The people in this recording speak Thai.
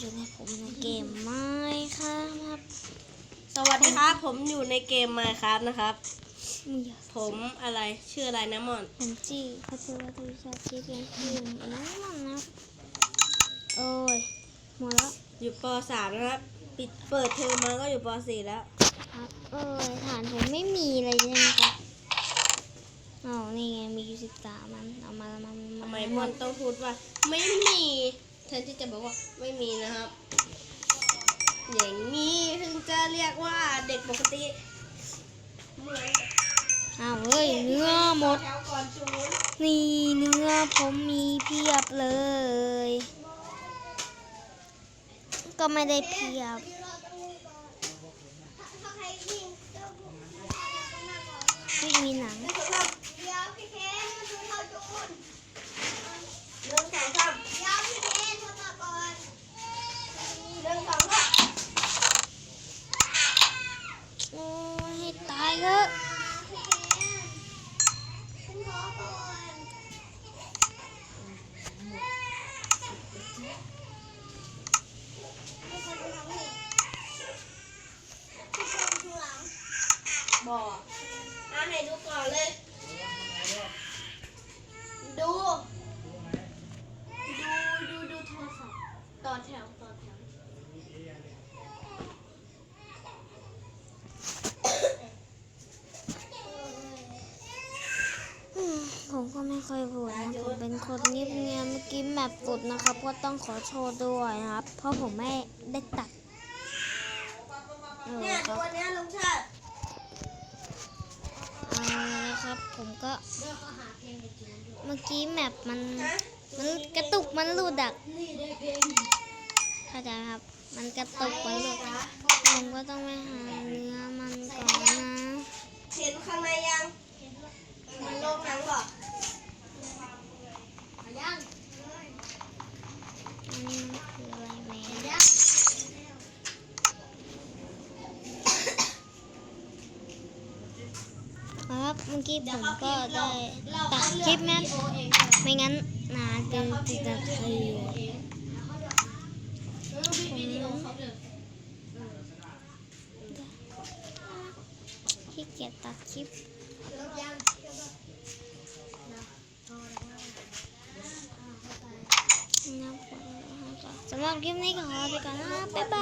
อยู่ในผมในเกมไม้ครับ สวัสดีครับ ผมอยู่ในเกมมาครับนะครับ มีอยากผมอะไรชื่ออะไรนะมอน ผมจีพัชรตุชาติเกมคืนน้องมันนะโอ้ยหมดแล้วอยู่ป .3 นะครับ ปิดเปิดเทอมมาก็อยู่ป .4 แล้ว ครับเอ้ยฐานผมไม่มีเลยใช่ไหมครับอ๋อนี่ไงมีอยู่สิบสามมันเอามามาทำไมมอนต้องพูดว่า ไม่มี แทนที่จะบอกว่าไม่มีนะครับ อย่างนี้ถึงจะเรียกว่าเด็กปกติเหมือนอ้าวเฮ้ยเนื้อหมด แถวก่อนจูนนี่เนื้อผมมีเพียบเลย ก็ไม่ได้เพียบม่มีหนัง หนึ่งสองสามหนึ่งสองสาม โอ้ยให้ตายเถอะบอกอ่าให้ดูก่อนเลย ดู ดูดูดูโทรศัพท์ต่อแถวต่อแถว อืมผมก็ ไม่ค่อยพูดนะผมเป็นคนเงียบเงียบเมื่อกี้แมปปุดนะครับ ก็ต้องขอโทษด้วยครับ เพราะผมไม่ได้ตัดเออเนี่ยคดูรับอันเนี้ยลุงชาติเอาละครับ ผมก็เมื่อกี้แมปมันมันกระตุกมันหลุดอะนี่ได้เพลงเข้าใจไหมครับ มันกระตุกมันหลุดผมก็ต้องไปหาเนื้อมันก่อนนะ เห็นข้างในยัง มันโลงหนังบอก อันนี้มันคืออะไรแม่ครับเมื่อกี้ผมก็ได้ตัดคลิปนะไม่งั้นนานเกินสิบนาทีขี้เกียจตัดคลิปสำหรับคลิปนี้ก็ขอไปก่อนนะบ๊ายบาย